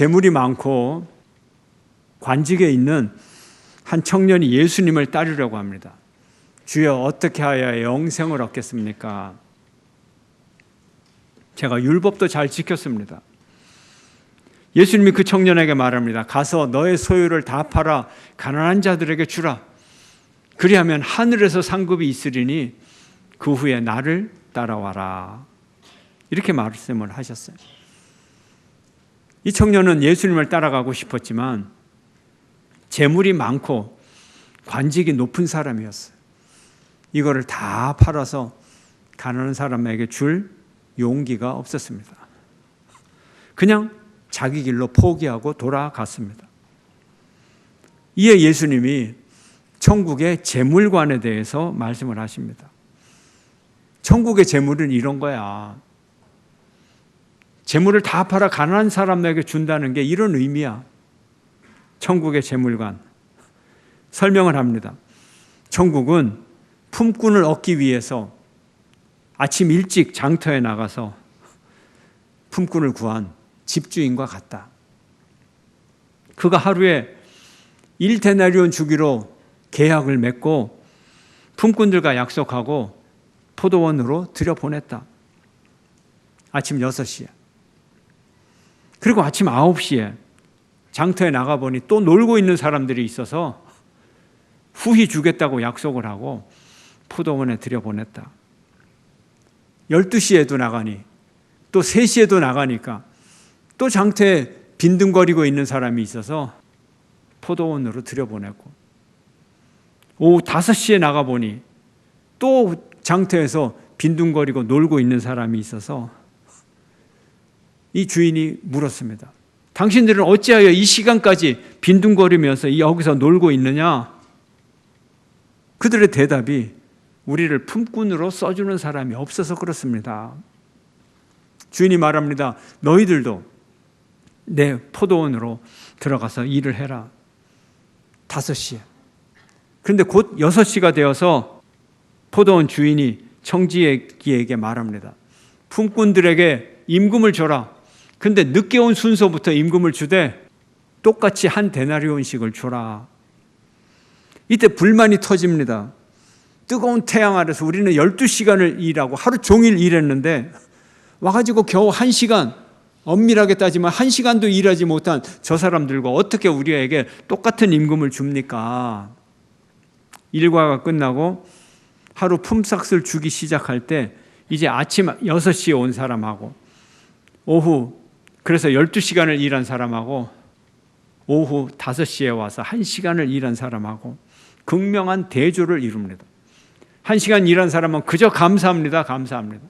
재물이 많고 관직에 있는 한 청년이 예수님을 따르려고 합니다. 주여 어떻게 하여야 영생을 얻겠습니까? 제가 율법도 잘 지켰습니다. 예수님이 그 청년에게 말합니다. 가서 너의 소유를 다 팔아 가난한 자들에게 주라. 그리하면 하늘에서 상급이 있으리니 그 후에 나를 따라와라. 이렇게 말씀을 하셨어요. 이 청년은 예수님을 따라가고 싶었지만 재물이 많고 관직이 높은 사람이었어요. 이거를 다 팔아서 가난한 사람에게 줄 용기가 없었습니다. 그냥 자기 길로 포기하고 돌아갔습니다. 이에 예수님이 천국의 재물관에 대해서 말씀을 하십니다. 천국의 재물은 이런 거야. 재물을 다 팔아 가난한 사람에게 준다는 게 이런 의미야. 천국의 재물관. 설명을 합니다. 천국은 품꾼을 얻기 위해서 아침 일찍 장터에 나가서 품꾼을 구한 집주인과 같다. 그가 하루에 1데나리온 주기로 계약을 맺고 품꾼들과 약속하고 포도원으로 들여보냈다. 아침 6시에. 그리고 아침 9시에 장터에 나가보니 또 놀고 있는 사람들이 있어서 후히 주겠다고 약속을 하고 포도원에 들여보냈다. 12시에도 나가니 또 3시에도 나가니까 또 장터에 빈둥거리고 있는 사람이 있어서 포도원으로 들여보냈고 오후 5시에 나가보니 또 장터에서 빈둥거리고 놀고 있는 사람이 있어서 이 주인이 물었습니다. 당신들은 어찌하여 이 시간까지 빈둥거리면서 여기서 놀고 있느냐? 그들의 대답이 우리를 품꾼으로 써주는 사람이 없어서 그렇습니다. 주인이 말합니다. 너희들도 내 포도원으로 들어가서 일을 해라. 다섯 시에. 그런데 곧 여섯 시가 되어서 포도원 주인이 청지기에게 말합니다. 품꾼들에게 임금을 줘라. 근데 늦게 온 순서부터 임금을 주되 똑같이 한 데나리온씩을 줘라. 이때 불만이 터집니다. 뜨거운 태양 아래서 우리는 12시간을 일하고 하루 종일 일했는데 와가지고 겨우 1시간 엄밀하게 따지면 1시간도 일하지 못한 저 사람들과 어떻게 우리에게 똑같은 임금을 줍니까? 일과가 끝나고 하루 품삯을 주기 시작할 때 이제 아침 6시에 온 사람하고 오후 그래서 12시간을 일한 사람하고 오후 5시에 와서 1시간을 일한 사람하고 극명한 대조를 이룹니다. 1시간 일한 사람은 그저 감사합니다. 감사합니다.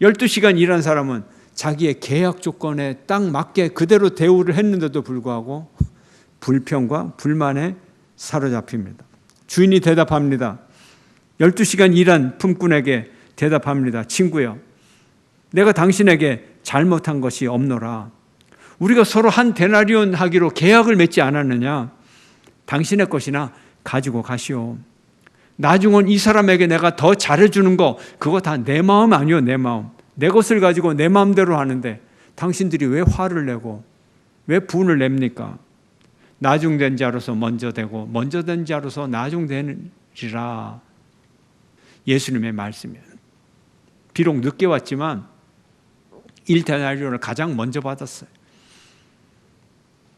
12시간 일한 사람은 자기의 계약 조건에 딱 맞게 그대로 대우를 했는데도 불구하고 불평과 불만에 사로잡힙니다. 주인이 대답합니다. 12시간 일한 품꾼에게 대답합니다. 친구요. 내가 당신에게 잘못한 것이 없노라. 우리가 서로 한 데나리온 하기로 계약을 맺지 않았느냐? 당신의 것이나 가지고 가시오. 나중은 이 사람에게 내가 더 잘해주는 거, 그거 다 내 마음 아니요, 내 마음. 내 것을 가지고 내 마음대로 하는데 당신들이 왜 화를 내고 왜 분을 냅니까? 나중된 자로서 먼저 되고 먼저 된 자로서 나중되느니라. 예수님의 말씀이에요. 비록 늦게 왔지만 1데나리온을 가장 먼저 받았어요.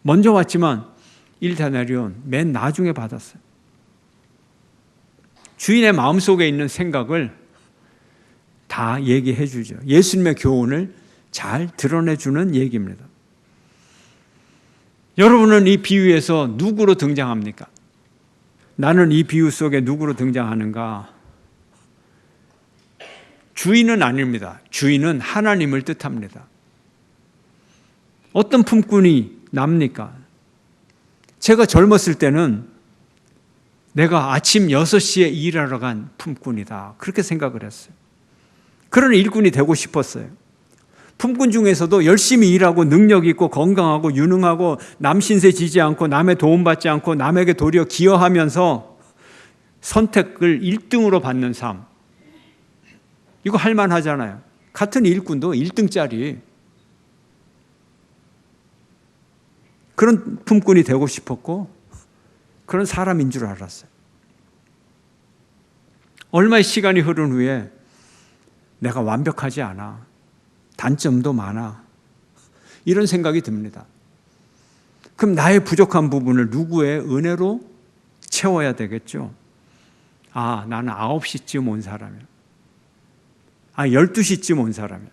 먼저 왔지만 1데나리온 맨 나중에 받았어요. 주인의 마음속에 있는 생각을 다 얘기해 주죠. 예수님의 교훈을 잘 드러내 주는 얘기입니다. 여러분은 이 비유에서 누구로 등장합니까? 나는 이 비유 속에 누구로 등장하는가? 주인은 아닙니다. 주인은 하나님을 뜻합니다. 어떤 품꾼이 납니까? 제가 젊었을 때는 내가 아침 6시에 일하러 간 품꾼이다. 그렇게 생각을 했어요. 그런 일꾼이 되고 싶었어요. 품꾼 중에서도 열심히 일하고 능력 있고 건강하고 유능하고 남 신세 지지 않고 남의 도움받지 않고 남에게 도리어 기여하면서 선택을 1등으로 받는 삶. 이거 할만하잖아요. 같은 일꾼도 1등짜리. 그런 품꾼이 되고 싶었고 그런 사람인 줄 알았어요. 얼마의 시간이 흐른 후에 내가 완벽하지 않아. 단점도 많아. 이런 생각이 듭니다. 그럼 나의 부족한 부분을 누구의 은혜로 채워야 되겠죠? 아, 나는 9시쯤 온 사람이야. 아, 12시쯤 온 사람이야.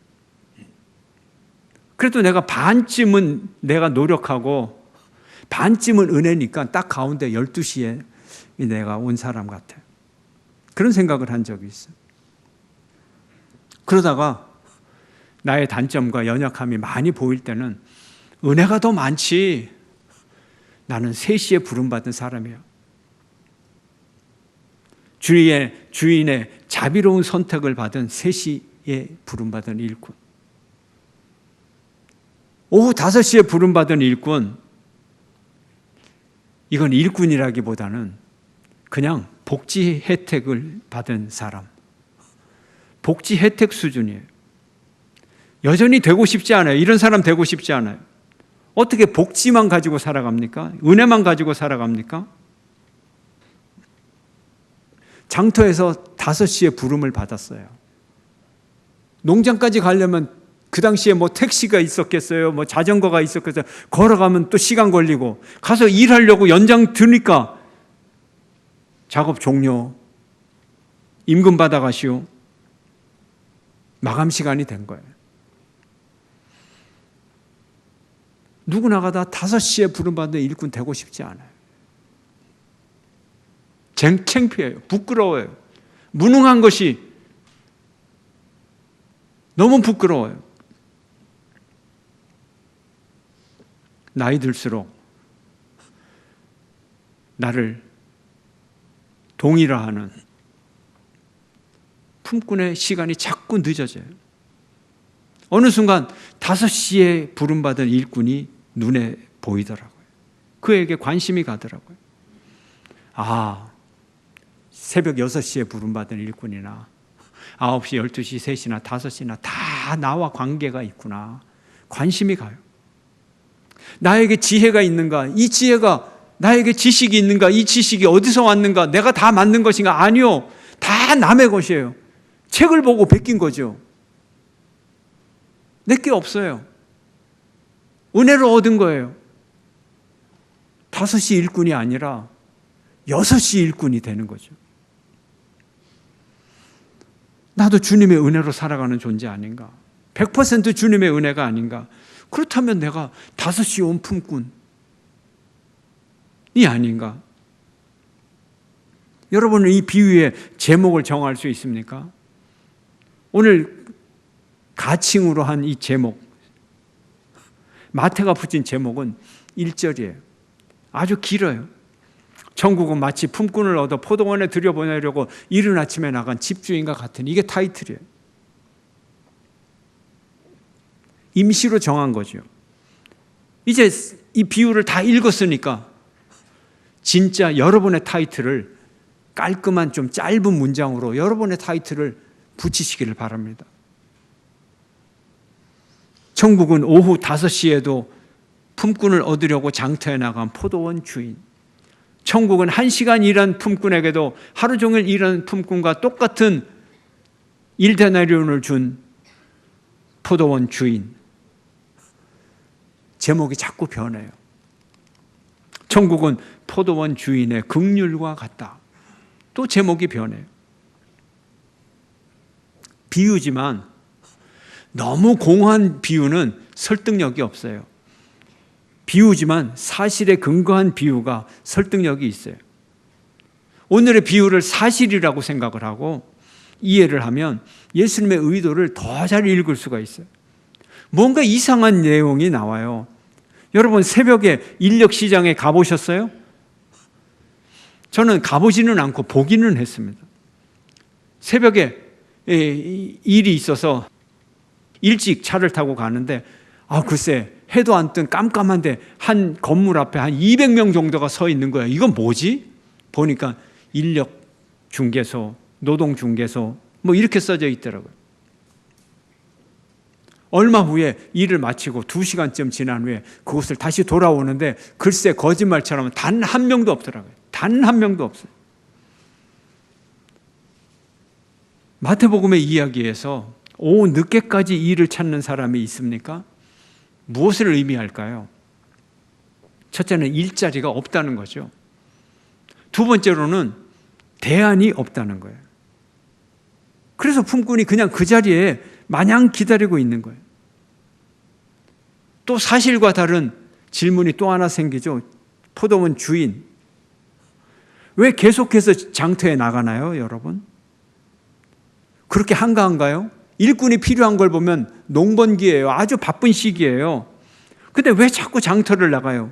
그래도 내가 반쯤은 내가 노력하고 반쯤은 은혜니까 딱 가운데 12시에 내가 온 사람 같아. 그런 생각을 한 적이 있어요. 그러다가 나의 단점과 연약함이 많이 보일 때는 은혜가 더 많지. 나는 3시에 부름받은 사람이야. 주인의, 주인의 자비로운 선택을 받은 3시에 부름받은 일꾼. 오후 5시에 부름받은 일꾼. 이건 일꾼이라기보다는 그냥 복지 혜택을 받은 사람. 복지 혜택 수준이에요. 여전히 되고 싶지 않아요. 이런 사람 되고 싶지 않아요. 어떻게 복지만 가지고 살아갑니까? 은혜만 가지고 살아갑니까? 장터에서 5시에 부름을 받았어요. 농장까지 가려면 그 당시에 뭐 택시가 있었겠어요? 뭐 자전거가 있었겠어요? 걸어가면 또 시간 걸리고 가서 일하려고 연장 드니까 작업 종료 임금 받아가시오. 마감 시간이 된 거예요. 누구나 가 다 5시에 부름받는 일꾼 되고 싶지 않아요. 쟁창피해요. 부끄러워요. 무능한 것이 너무 부끄러워요. 나이 들수록 나를 동일화하는 품꾼의 시간이 자꾸 늦어져요. 어느 순간 5시에 부름받은 일꾼이 눈에 보이더라고요. 그에게 관심이 가더라고요. 아, 새벽 6시에 부름받은 일꾼이나 9시, 12시, 3시나 5시나 다 나와 관계가 있구나. 관심이 가요. 나에게 지혜가 있는가? 이 지혜가 나에게 지식이 있는가? 이 지식이 어디서 왔는가? 내가 다 만든 것인가? 아니요. 다 남의 것이에요. 책을 보고 베낀 거죠. 내 게 없어요. 은혜로 얻은 거예요. 다섯시 일꾼이 아니라 여섯시 일꾼이 되는 거죠. 나도 주님의 은혜로 살아가는 존재 아닌가? 100% 주님의 은혜가 아닌가? 그렇다면 내가 다섯 시 온 품꾼이 아닌가? 여러분은 이 비유의 제목을 정할 수 있습니까? 오늘 가칭으로 한 이 제목, 마태가 붙인 제목은 1절이에요. 아주 길어요. 천국은 마치 품꾼을 얻어 포도원에 들여보내려고 이른 아침에 나간 집주인과 같은 이게 타이틀이에요. 임시로 정한 거죠. 이제 이 비유를 다 읽었으니까 진짜 여러분의 타이틀을 깔끔한 좀 짧은 문장으로 여러분의 타이틀을 붙이시기를 바랍니다. 천국은 오후 5시에도 품꾼을 얻으려고 장터에 나간 포도원 주인. 천국은 한 시간 일한 품꾼에게도 하루 종일 일한 품꾼과 똑같은 일대나리온을 준 포도원 주인. 제목이 자꾸 변해요. 천국은 포도원 주인의 극률과 같다. 또 제목이 변해요. 비유지만 너무 공허한 비유는 설득력이 없어요. 비유지만 사실에 근거한 비유가 설득력이 있어요. 오늘의 비유를 사실이라고 생각을 하고 이해를 하면 예수님의 의도를 더 잘 읽을 수가 있어요. 뭔가 이상한 내용이 나와요. 여러분 새벽에 인력 시장에 가보셨어요? 저는 가보지는 않고 보기는 했습니다. 새벽에 일이 있어서 일찍 차를 타고 가는데 아 글쎄 해도 안 뜬 깜깜한데 한 건물 앞에 한 200명 정도가 서 있는 거예요. 이건 뭐지? 보니까 인력 중개소, 노동 중개소 뭐 이렇게 써져 있더라고요. 얼마 후에 일을 마치고 두 시간쯤 지난 후에 그곳을 다시 돌아오는데 글쎄 거짓말처럼 단 한 명도 없더라고요. 단 한 명도 없어요. 마태복음의 이야기에서 오후 늦게까지 일을 찾는 사람이 있습니까? 무엇을 의미할까요? 첫째는 일자리가 없다는 거죠. 두 번째로는 대안이 없다는 거예요. 그래서 품꾼이 그냥 그 자리에 마냥 기다리고 있는 거예요. 또 사실과 다른 질문이 또 하나 생기죠. 포도원 주인. 왜 계속해서 장터에 나가나요, 여러분? 그렇게 한가한가요? 일꾼이 필요한 걸 보면 농번기예요. 아주 바쁜 시기예요. 근데 왜 자꾸 장터를 나가요?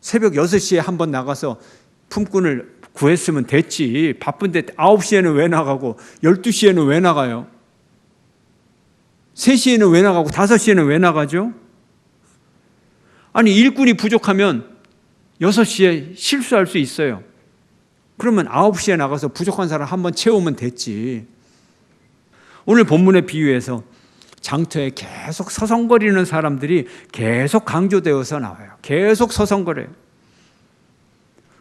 새벽 6시에 한 번 나가서 품꾼을 구했으면 됐지. 바쁜데 9시에는 왜 나가고 12시에는 왜 나가요? 3시에는 왜 나가고 5시에는 왜 나가죠? 아니, 일꾼이 부족하면 6시에 실수할 수 있어요. 그러면 9시에 나가서 부족한 사람 한 번 채우면 됐지. 오늘 본문의 비유에서 장터에 계속 서성거리는 사람들이 계속 강조되어서 나와요. 계속 서성거려요.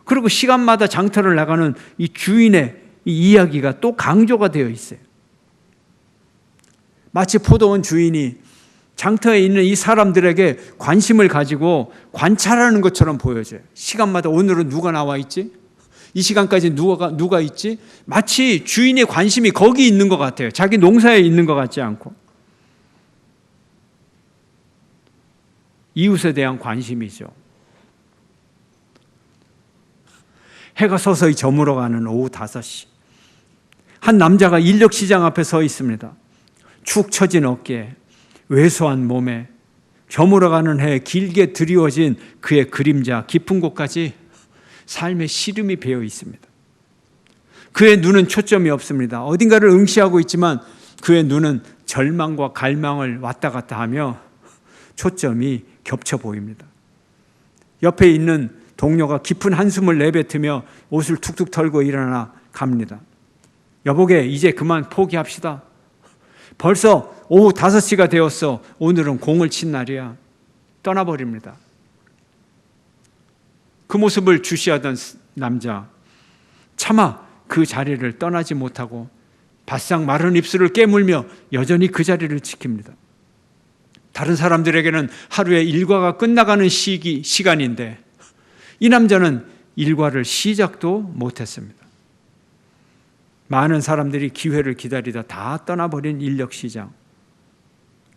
그리고 시간마다 장터를 나가는 이 주인의 이 이야기가 또 강조가 되어 있어요. 마치 포도원 주인이 장터에 있는 이 사람들에게 관심을 가지고 관찰하는 것처럼 보여져요. 시간마다 오늘은 누가 나와 있지? 이 시간까지 누가, 누가 있지? 마치 주인의 관심이 거기 있는 것 같아요. 자기 농사에 있는 것 같지 않고. 이웃에 대한 관심이죠. 해가 서서히 저물어가는 오후 5시. 한 남자가 인력시장 앞에 서 있습니다. 축 처진 어깨, 왜소한 몸에 저물어가는 해 길게 드리워진 그의 그림자 깊은 곳까지 삶의 시름이 배어 있습니다. 그의 눈은 초점이 없습니다. 어딘가를 응시하고 있지만 그의 눈은 절망과 갈망을 왔다 갔다 하며 초점이 겹쳐 보입니다. 옆에 있는 동료가 깊은 한숨을 내뱉으며 옷을 툭툭 털고 일어나 갑니다. 여보게, 이제 그만 포기합시다. 벌써 오후 5시가 되었어. 오늘은 공을 친 날이야. 떠나버립니다. 그 모습을 주시하던 남자. 차마 그 자리를 떠나지 못하고 바싹 마른 입술을 깨물며 여전히 그 자리를 지킵니다. 다른 사람들에게는 하루의 일과가 끝나가는 시기, 시간인데 이 남자는 일과를 시작도 못했습니다. 많은 사람들이 기회를 기다리다 다 떠나버린 인력 시장.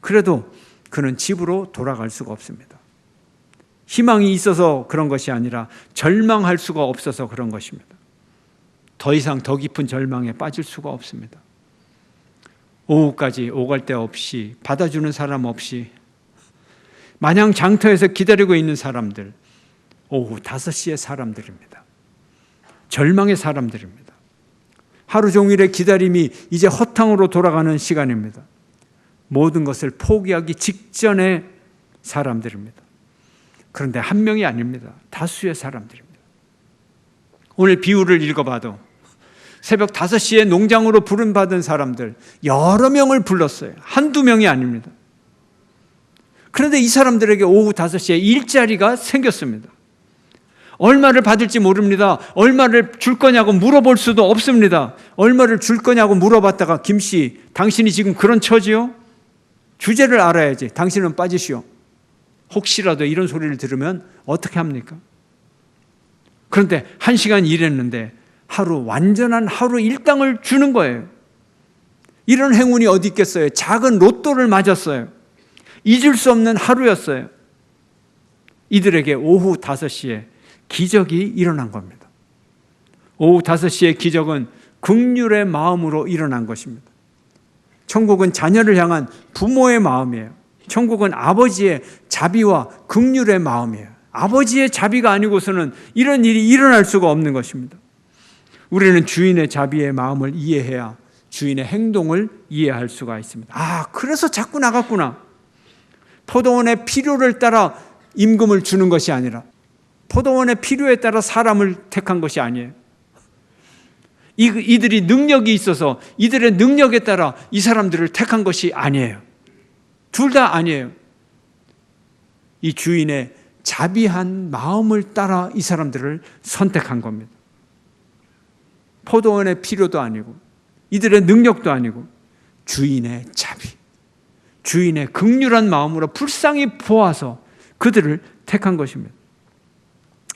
그래도 그는 집으로 돌아갈 수가 없습니다. 희망이 있어서 그런 것이 아니라 절망할 수가 없어서 그런 것입니다. 더 이상 더 깊은 절망에 빠질 수가 없습니다. 오후까지 오갈 데 없이 받아주는 사람 없이 마냥 장터에서 기다리고 있는 사람들 오후 5시의 사람들입니다. 절망의 사람들입니다. 하루 종일의 기다림이 이제 허탕으로 돌아가는 시간입니다. 모든 것을 포기하기 직전의 사람들입니다. 그런데 한 명이 아닙니다. 다수의 사람들입니다. 오늘 비유를 읽어봐도 새벽 5시에 농장으로 부름받은 사람들 여러 명을 불렀어요. 한두 명이 아닙니다. 그런데 이 사람들에게 오후 5시에 일자리가 생겼습니다. 얼마를 받을지 모릅니다. 얼마를 줄 거냐고 물어볼 수도 없습니다. 얼마를 줄 거냐고 물어봤다가 김씨, 당신이 지금 그런 처지요? 주제를 알아야지. 당신은 빠지시오. 혹시라도 이런 소리를 들으면 어떻게 합니까? 그런데 한 시간 일했는데 하루 완전한 하루 일당을 주는 거예요. 이런 행운이 어디 있겠어요? 작은 로또를 맞았어요. 잊을 수 없는 하루였어요. 이들에게 오후 5시에 기적이 일어난 겁니다. 오후 5시에 기적은 극률의 마음으로 일어난 것입니다. 천국은 자녀를 향한 부모의 마음이에요. 천국은 아버지의 자비와 극률의 마음이에요. 아버지의 자비가 아니고서는 이런 일이 일어날 수가 없는 것입니다. 우리는 주인의 자비의 마음을 이해해야 주인의 행동을 이해할 수가 있습니다. 아, 그래서 자꾸 나갔구나. 포도원의 필요를 따라 임금을 주는 것이 아니라 포도원의 필요에 따라 사람을 택한 것이 아니에요. 이, 이들이 능력이 있어서 이들의 능력에 따라 이 사람들을 택한 것이 아니에요. 둘 다 아니에요. 이 주인의 자비한 마음을 따라 이 사람들을 선택한 겁니다. 포도원의 필요도 아니고 이들의 능력도 아니고 주인의 자비, 주인의 극률한 마음으로 불쌍히 보아서 그들을 택한 것입니다.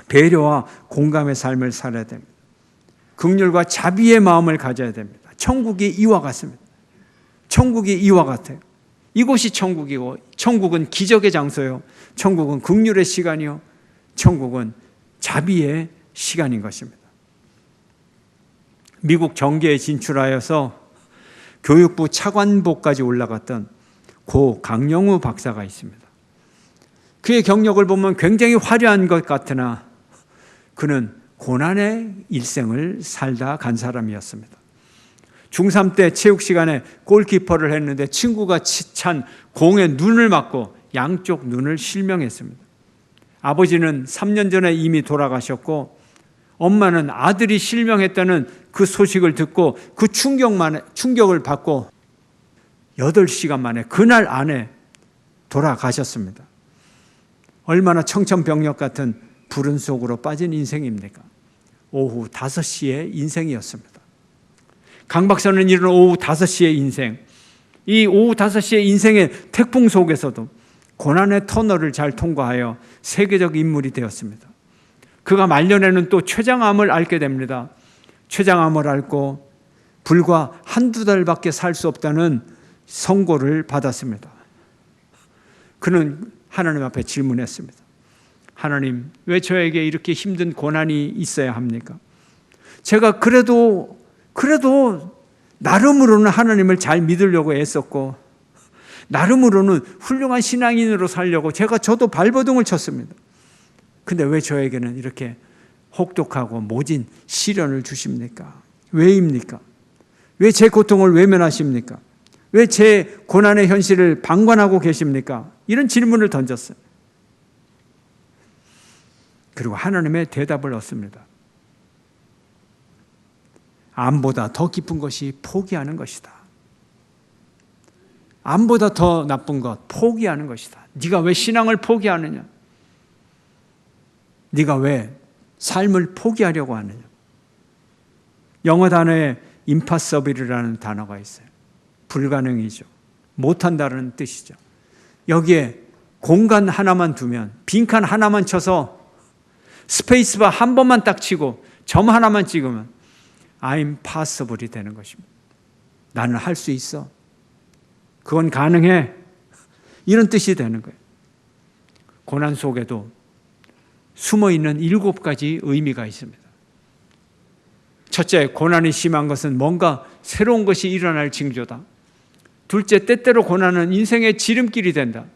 배려와 공감의 삶을 살아야 됩니다. 극률과 자비의 마음을 가져야 됩니다. 천국이 이와 같습니다. 천국이 이와 같아요. 이곳이 천국이고 천국은 기적의 장소요. 천국은 극률의 시간이요. 천국은 자비의 시간인 것입니다. 미국 정계에 진출하여서 교육부 차관복까지 올라갔던 고 강영우 박사가 있습니다. 그의 경력을 보면 굉장히 화려한 것 같으나 그는 고난의 일생을 살다 간 사람이었습니다. 중3 때 체육 시간에 골키퍼를 했는데 친구가 찬 공에 눈을 맞고 양쪽 눈을 실명했습니다. 아버지는 3년 전에 이미 돌아가셨고 엄마는 아들이 실명했다는 그 소식을 듣고 그 충격만 충격을 받고 8시간 만에 그날 안에 돌아가셨습니다. 얼마나 청천벽력 같은 불운 속으로 빠진 인생입니까? 오후 5시의 인생이었습니다. 강 박사는 이런 오후 5시의 인생, 이 오후 5시의 인생의 태풍 속에서도 고난의 터널을 잘 통과하여 세계적 인물이 되었습니다. 그가 말년에는 또 췌장암을 앓게 됩니다. 췌장암을 앓고 불과 한두 달밖에 살 수 없다는 선고를 받았습니다. 그는 하나님 앞에 질문했습니다. 하나님, 왜 저에게 이렇게 힘든 고난이 있어야 합니까? 제가 그래도, 그래도 나름으로는 하나님을 잘 믿으려고 애썼고, 나름으로는 훌륭한 신앙인으로 살려고 제가 저도 발버둥을 쳤습니다. 근데 왜 저에게는 이렇게 혹독하고 모진 시련을 주십니까? 왜입니까? 왜 제 고통을 외면하십니까? 왜 제 고난의 현실을 방관하고 계십니까? 이런 질문을 던졌어요. 그리고 하나님의 대답을 얻습니다. 암보다 더 깊은 것이 포기하는 것이다. 암보다 더 나쁜 것 포기하는 것이다. 네가 왜 신앙을 포기하느냐? 네가 왜 삶을 포기하려고 하느냐? 영어 단어에 impossible이라는 단어가 있어요. 불가능이죠. 못한다는 뜻이죠. 여기에 공간 하나만 두면 빈칸 하나만 쳐서 스페이스바 한 번만 딱 치고 점 하나만 찍으면 I'm possible이 되는 것입니다. 나는 할 수 있어. 그건 가능해. 이런 뜻이 되는 거예요. 고난 속에도 숨어 있는 일곱 가지 의미가 있습니다. 첫째, 고난이 심한 것은 뭔가 새로운 것이 일어날 징조다. 둘째, 때때로 고난은 인생의 지름길이 된다.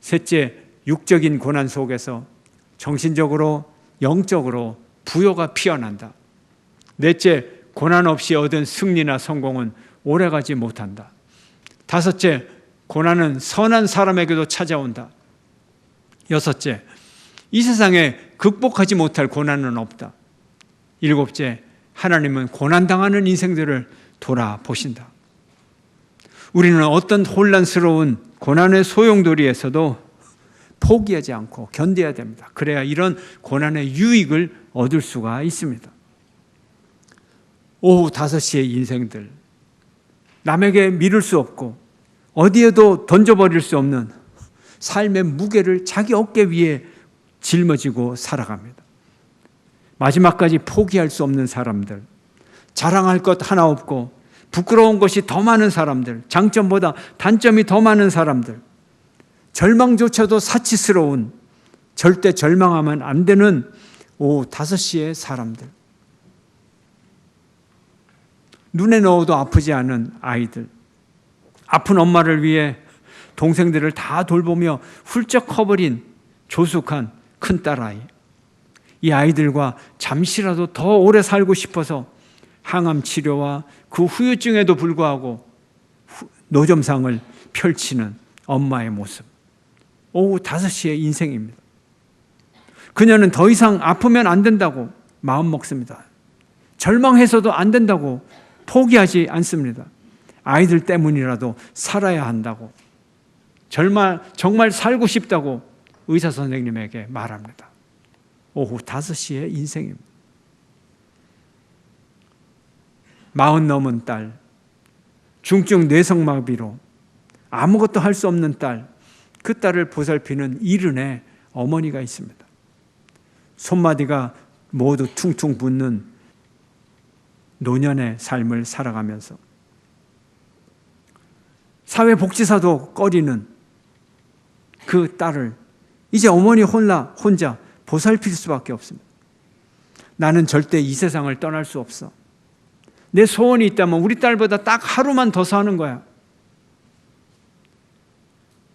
셋째, 육적인 고난 속에서 정신적으로, 영적으로 부여가 피어난다. 넷째, 고난 없이 얻은 승리나 성공은 오래가지 못한다. 다섯째, 고난은 선한 사람에게도 찾아온다. 여섯째, 이 세상에 극복하지 못할 고난은 없다. 일곱째, 하나님은 고난당하는 인생들을 돌아보신다. 우리는 어떤 혼란스러운 고난의 소용돌이에서도 포기하지 않고 견뎌야 됩니다. 그래야 이런 고난의 유익을 얻을 수가 있습니다. 오후 5시의 인생들, 남에게 미룰 수 없고 어디에도 던져버릴 수 없는 삶의 무게를 자기 어깨 위에 짊어지고 살아갑니다. 마지막까지 포기할 수 없는 사람들, 자랑할 것 하나 없고 부끄러운 것이 더 많은 사람들, 장점보다 단점이 더 많은 사람들, 절망조차도 사치스러운 절대 절망하면 안 되는 오후 5시의 사람들. 눈에 넣어도 아프지 않은 아이들. 아픈 엄마를 위해 동생들을 다 돌보며 훌쩍 커버린 조숙한 큰 딸아이. 이 아이들과 잠시라도 더 오래 살고 싶어서 항암 치료와 그 후유증에도 불구하고 노점상을 펼치는 엄마의 모습. 오후 5시의 인생입니다. 그녀는 더 이상 아프면 안 된다고 마음 먹습니다. 절망해서도 안 된다고 포기하지 않습니다. 아이들 때문이라도 살아야 한다고 정말, 정말 살고 싶다고 의사 선생님에게 말합니다. 오후 5시에 인생입니다. 마흔 넘은 딸, 중증 뇌성마비로 아무것도 할 수 없는 딸, 그 딸을 보살피는 이른의 어머니가 있습니다. 손마디가 모두 퉁퉁 붓는 노년의 삶을 살아가면서 사회복지사도 꺼리는 그 딸을 이제 어머니 혼라 혼자 보살필 수밖에 없습니다. 나는 절대 이 세상을 떠날 수 없어. 내 소원이 있다면 우리 딸보다 딱 하루만 더 사는 거야.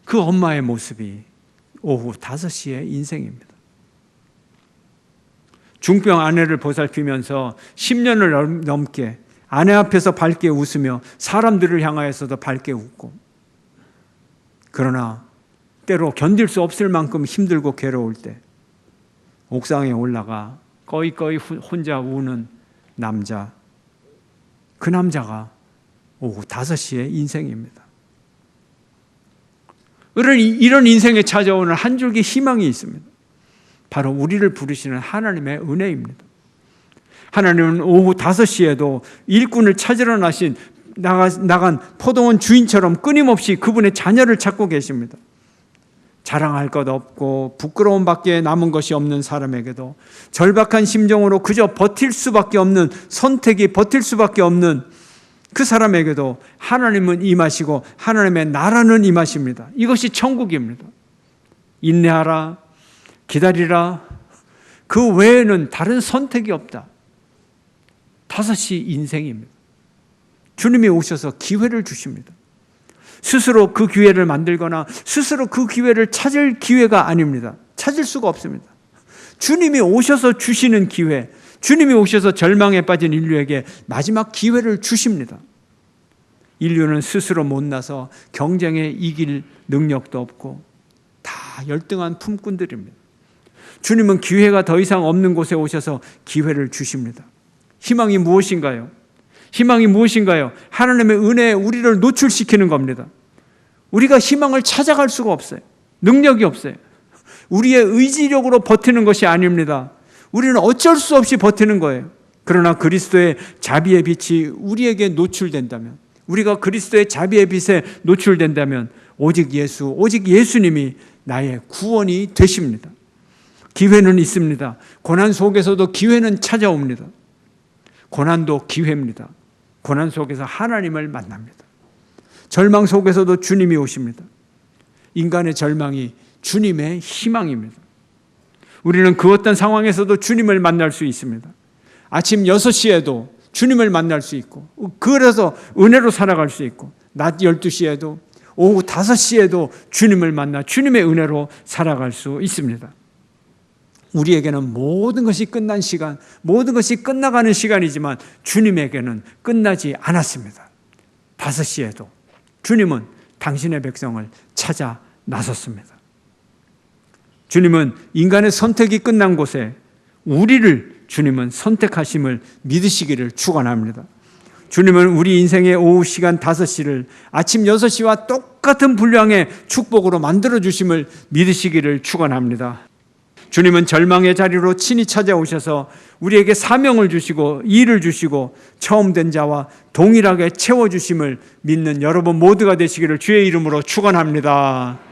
그 엄마의 모습이 오후 5시의 인생입니다. 중병 아내를 보살피면서 10년을 넘게 아내 앞에서 밝게 웃으며 사람들을 향하여서도 밝게 웃고 그러나 때로 견딜 수 없을 만큼 힘들고 괴로울 때 옥상에 올라가 꺼이꺼이 혼자 우는 남자 그 남자가 오후 5시의 인생입니다. 이런 인생에 찾아오는 한 줄기 희망이 있습니다. 바로 우리를 부르시는 하나님의 은혜입니다. 하나님은 오후 5시에도 일꾼을 찾으러 나신 나간 포도원 주인처럼 끊임없이 그분의 자녀를 찾고 계십니다. 자랑할 것 없고 부끄러움 밖에 남은 것이 없는 사람에게도 절박한 심정으로 그저 버틸 수밖에 없는 선택이 버틸 수밖에 없는 그 사람에게도 하나님은 임하시고 하나님의 나라는 임하십니다. 이것이 천국입니다. 인내하라, 기다리라. 그 외에는 다른 선택이 없다. 다섯이 인생입니다. 주님이 오셔서 기회를 주십니다. 스스로 그 기회를 만들거나 스스로 그 기회를 찾을 기회가 아닙니다. 찾을 수가 없습니다. 주님이 오셔서 주시는 기회, 주님이 오셔서 절망에 빠진 인류에게 마지막 기회를 주십니다. 인류는 스스로 못나서 경쟁에 이길 능력도 없고 다 열등한 품꾼들입니다. 주님은 기회가 더 이상 없는 곳에 오셔서 기회를 주십니다. 희망이 무엇인가요? 희망이 무엇인가요? 하나님의 은혜에 우리를 노출시키는 겁니다. 우리가 희망을 찾아갈 수가 없어요. 능력이 없어요. 우리의 의지력으로 버티는 것이 아닙니다. 우리는 어쩔 수 없이 버티는 거예요. 그러나 그리스도의 자비의 빛이 우리에게 노출된다면, 우리가 그리스도의 자비의 빛에 노출된다면, 오직 예수, 오직 예수님이 나의 구원이 되십니다. 기회는 있습니다. 고난 속에서도 기회는 찾아옵니다. 고난도 기회입니다. 고난 속에서 하나님을 만납니다. 절망 속에서도 주님이 오십니다. 인간의 절망이 주님의 희망입니다. 우리는 그 어떤 상황에서도 주님을 만날 수 있습니다. 아침 6시에도 주님을 만날 수 있고, 그래서 은혜로 살아갈 수 있고, 낮 12시에도, 오후 5시에도 주님을 만나 주님의 은혜로 살아갈 수 있습니다. 우리에게는 모든 것이 끝난 시간, 모든 것이 끝나가는 시간이지만 주님에게는 끝나지 않았습니다. 5시에도 주님은 당신의 백성을 찾아 나섰습니다. 주님은 인간의 선택이 끝난 곳에 우리를 주님은 선택하심을 믿으시기를 축원합니다. 주님은 우리 인생의 오후 시간 5시를 아침 6시와 똑같은 분량의 축복으로 만들어 주심을 믿으시기를 축원합니다. 주님은 절망의 자리로 친히 찾아오셔서 우리에게 사명을 주시고 일을 주시고 처음 된 자와 동일하게 채워 주심을 믿는 여러분 모두가 되시기를 주의 이름으로 축원합니다.